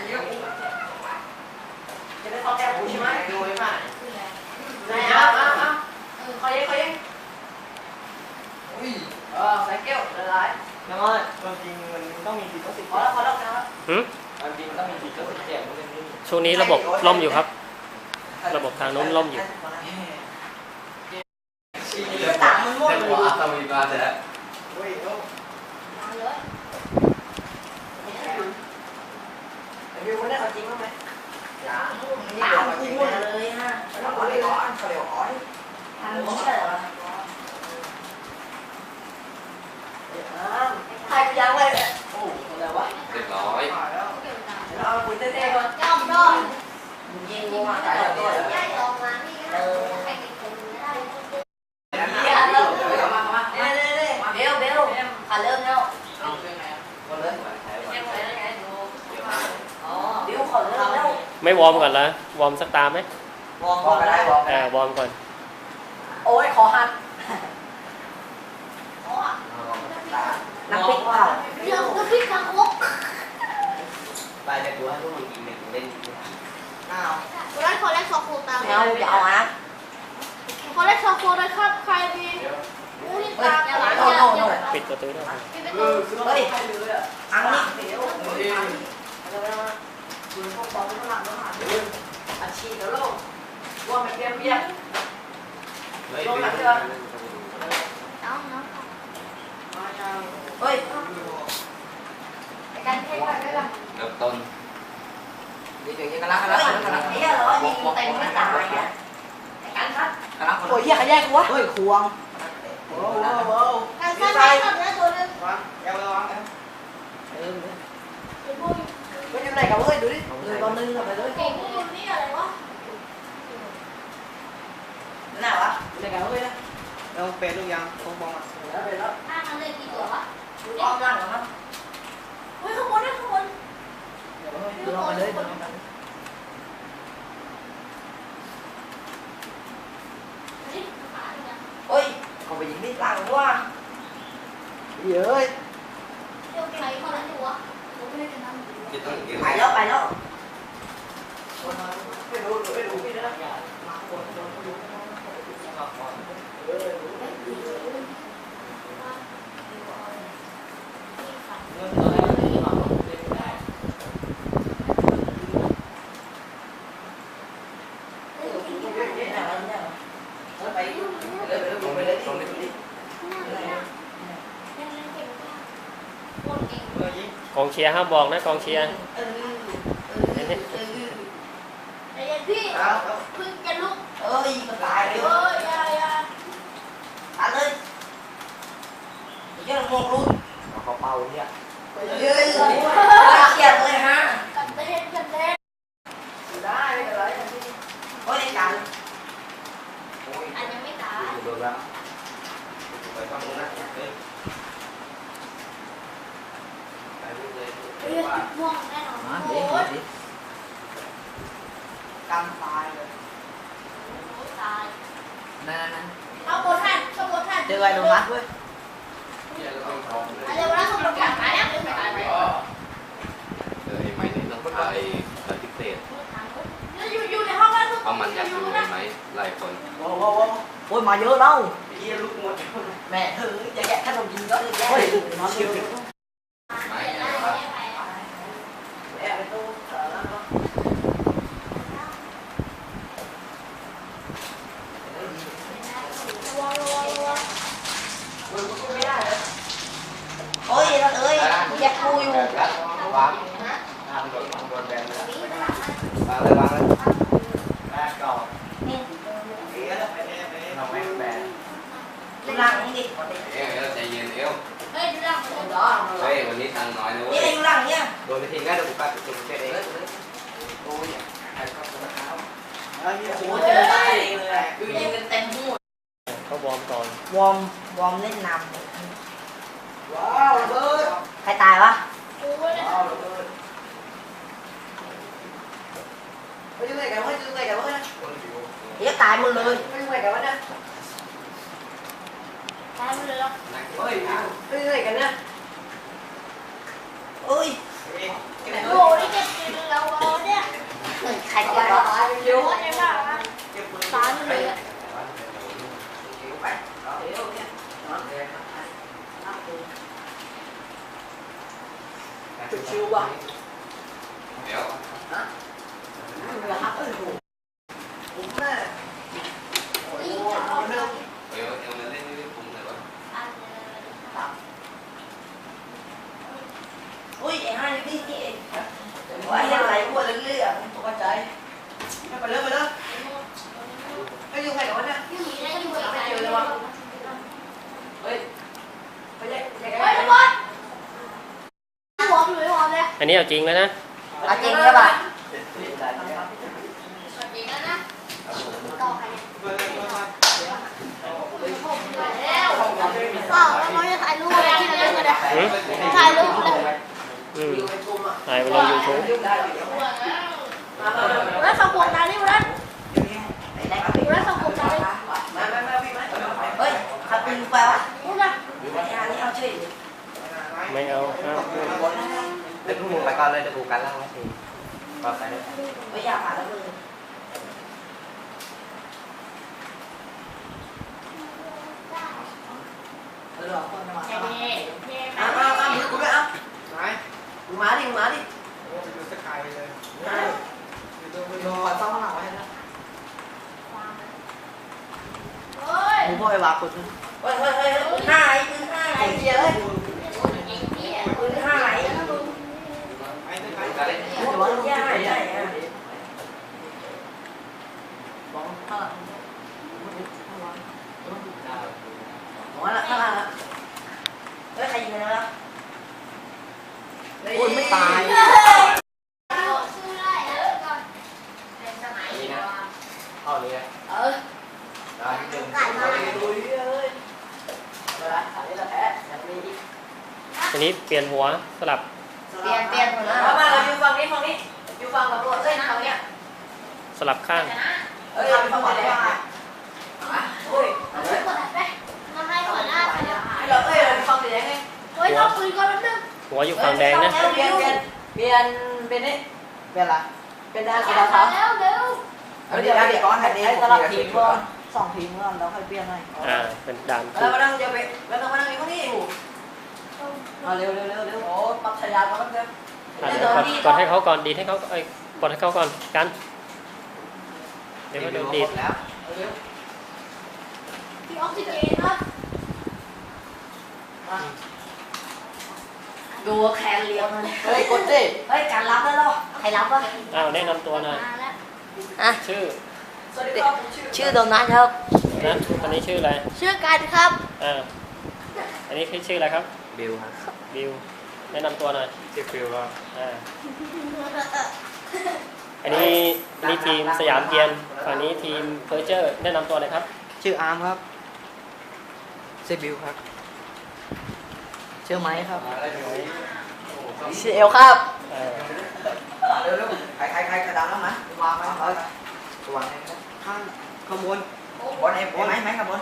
อันนี้ก็จะได้เข้าแก้วกูใช่ไหมดูไว้ป่ะไหนอะอะอะเขาเย็งเขาเย็งอุ้ยเออใส่แก้วละลายน้องอ้อยความจริงมันต้องมีดีก็สิบพอแล้วพอแล้วนะครับหืมความจริงมันต้องมีดีก็สิบแจกมันเป็นนี่ช่วงนี้ระบบล่มอยู่ครับ ระบบทางโน้นล่มอยู่ ชี้นี่เลก็ยต่างมันมดเรียกเลยว่าอาตมีมาแต่ เฮ้ยโอ้ มาเลย วิวมันได้ เอาจริงมั้ยไหมยาตามกูหมดเลยฮะแล้วก็เลยร้อนเขาเรียกอ้อยทำนี้เหรอใครไปยังเลยโอ้อะไรวะ เรียบร้อย ผ่านแล้ว เก็บดำ เราคุยเต้ๆก่อน จ้อมรอด ยิงกูมาตายแล้วตัว ใหญ่ลงมานี่ก็ใครกินคนไม่ได้ เดี๋ยวเริ่มเริ่มมามาเด้เด้เบลเบลขาเริ่มแล้ว คนเลยใช้ก่อน อ๋อเบลขาเริ่มแล้ว ไม่วอร์มก่อนละวอร์มสักตาไหมวอร์มก่อนได้วอร์มเออวอร์มก่อน โอ้ยคอหักโอ้นักปิกเปล่าเรื่องก็พี่ทางอกไปแต่กูให้พวกมึงกินหนึ่งเล่นอ้าวคนแรกคนแรกชอโคตามไม่เอาอย่าเอาอะคนแรกชอโคเลยครับใครดีอู้นี่ตามอย่าล้างโน่อย่าโน่โน่ปิดประตูด้วยปิดประเอตูอซื้อมาให้เลยอะอังนี่เฮ้ยคุณพวกบอลไม่หลังไม่หลังอาชีพแล้วลูกว่าไม่เปียกเปียกเฮ้ยเอาเนาะเฮ้ยไอ้การเทไปได้ละเริ่มต้น ดีถึงยังกำลังเฮ้กำยลังกำลังไอ้เหี้ยเหรอยิงเต็มไม่ตายอะไอ้กันครับโอ้ยเหี้ยขยายกูวะเฮ้ยคว ไม่อยู่ไหนกันเว้ยดูดิเลยตอนนึงกับไปเลยเก่งพวกนี้อะไรวะไหนวะอยู่ไหนกันเว้ยนะเราเป็นลูกยังคงมองอะแล้ว ไปแล้ว ถ้ามันเลยกี่ตัววะ อ้อมนั่งเหรอครับ เฮ้ยขบวนนะขบวน เดี๋ยวลองไปเลยเดี๋ยวลองไป นี่ขาเนี่ย โอ้ยเขาไปยิงนี่หลังว่าเย้ย เดี๋ยวใครคนละตัวผมไม่ได้จะนั่งดู จะต้องเก็บ ไปแล้วไปแล้วไม่รู้ไม่รู้ เชียร์ห้ามบอกนะกองเชียร์ไอ้พี่เอาเอาเพิ่งจะลุกเอ้ยมันตายเลยเอ้ยยายาตายเลยเยอะงงรู้เขาเป่าเนี่ยเฮ้ยเขียดเลยฮะกันเต้นกันเต้นได้ไม่เป็นไรโอ้ยกันโอ้ยอันยังไม่ตายโดนแล้วไปฟังนะเฮ้ยไปพูดเลย ม่วงแน่นอนมาโอ้ดิยกันตายเลยตายนั่นนั่นเอาโบทันเอาโบทันเจอไอ้โดนัทเว้ยเดี๋ยวเราต้องท้องเลยอะไรวะเขาประกาศมาแล้วเดี๋ยวไปตายไปเออไอ้ไม้นี่ต้องไปสถิติอยู่อยู่ในห้องแล้วทุกเอามันอยากดูไอ้ไม้หลายคนโว้โว้โว้โอ้ยมาเยอะแล้วเยี่ยลูกหมดแม่เธอจะแกะขนมกินก็เลยแกะ Oh, caramba. เขาวอร์มก่อนวอร์มวอร์มเล่นนว้าวระเบิดำใค ชิวๆว่ะ เดี๋ยว เหรอครับเออผมแม่โอ้ยเรื่อง เดี๋ยวเอามาเล่นนี่ผมหน่อยว่า อุ้ยไอ้ห้านี่นี่เองว่าไอ้อะไรพวกเรื่องตกใจไม่ไปเรื่องไปแล้วไม่อยู่ใครกับวะเนี่ย ไม่มีอะไรอยู่กับใครเลยวะ เฮ้ยไปเลยไป เฮ้ย เลย ทุกคนหอมหรื อหอมเลยอันนี้เอาจริงแล้วนะ เอาจริงใช่ป่ะจริงแล้วนะต่อใครเนี่ยแล้วเปล่าแล้วเขาจะถ่ายรูปอะไรที่เราเล่นกันเนี่ยหืมถ่ายรูปเลยอืมอยู่ในกลุ่มอะถ่ายไปลงยูทูบมามามามาแล้วสองขวดน้ำนี่วันนั้นไหนไหนครับแล้วสองขวดน้ำนี่มามามาพี่มาเฮ้ยขัดปืนไปวะนู่นนะไอ้ห้านี่เอาช่วยไม่เอา ครับเดี๋ยวพวกมึงไปก่อนเลยเดี๋ยวกูกันล่างไว้ทีก่อนไปเลยไม่อยากผ่านแล้วมึงเออคนมาเย้เอาเย้เอาเอามึงกูด้วยเอามึงมาดิมึงมาดิดูสกายไปเลยรอต้องข้างหลังไว้นะเฮ้ยผมพ่อไปวางคนเฮ้ยเฮ้ยเฮ้ยปืนห้าไอ้ปืนห้าไอ้เหี้ยเอ้ยปืนห้าไอ้ ไปเลย ไปเลยหัวลูกย่าใหญ่อะบอกข้างหลังหัวละข้างหลังละเฮ้ยใครยิงกันแล้วโอ้ยไม่ตายชื่อได้เออก่อนเป็นสมัยเข้าเลยเออได้ที่หนึ่งลุยเลยเวลาขายละแพ้แบบนี้อันนี้เปลี่ยนหัวสลับเป ลี่ยนเปลี่ยนหัวนะมาเราอยู่ฝั่งนี้ฝั่งนี้ อยู่ฝั่งตำรวจเอ้ยฝั่งเนี้ยสลับข้าง เอ้ยฝั่งขวาเลยโอ้ยเอาไปกดไปมาให้หัวหน้าไปเลยเราเอ้ยเราฝั่งสีแดงไงเฮ้ยเอาปืนก่อนแป๊บนึงหัวอยู่ฝั่งแดงนะ เปลี่ยนเปลี่ยนเปลี่ยนเป็นนี่เปลี่ยนอะไรเป็นด้านสีดำมาเขาแล้วเร็วเอาเดี๋ยวเดี๋ยวก่อนให้สลับทีมก่อนสองทีมก่อนแล้วค่อยเปลี่ยนให้อ่าเป็นด่านแล้วมานั่งเดี๋ยวไปแล้วต้องมานั่งอยู่ข้างนี้ มาเร็วเร็วเร็วเร็วโอ้ปักชายาก่อนเร็วอ่าเดี๋ยวกดกดให้เขาก่อนดีดให้เขาเอ้ยกดให้เขาก่อนกัน เดี๋ยวมาดูดีดแล้วที่ออกซิเจนครับดูแคนเลี้ยงมันเฮ้ยกดดิเฮ้ยการรับได้หรอใครรับวะอ้าวแนะนำตัวหน่อยมาแล้วอะชื่อสวัสดีครับชื่อโดนัทครับ นะอันนี้ชื่ออะไรชื่อการครับอ่าอันนี้ชื่ออะไรครับ บิวครับ บิวแนะนำตัวหน่อยชื่อฟิวครับอ่าอันนี้อันนี้ทีมสยามเกียนฝั่งนี้ทีมเพอร์เจอร์แนะนำตัวหน่อยครับ ชื่ออาร์มครับชื่อบิวครับ ชื่อไม้ครับ ชื่อเอลครับเอ่อเร็วเร็วใครใครใครกระดังแล้วมั้ยวางไหมเออวางข้างข้างบนบนไอ้บนไหมไหมข้างบน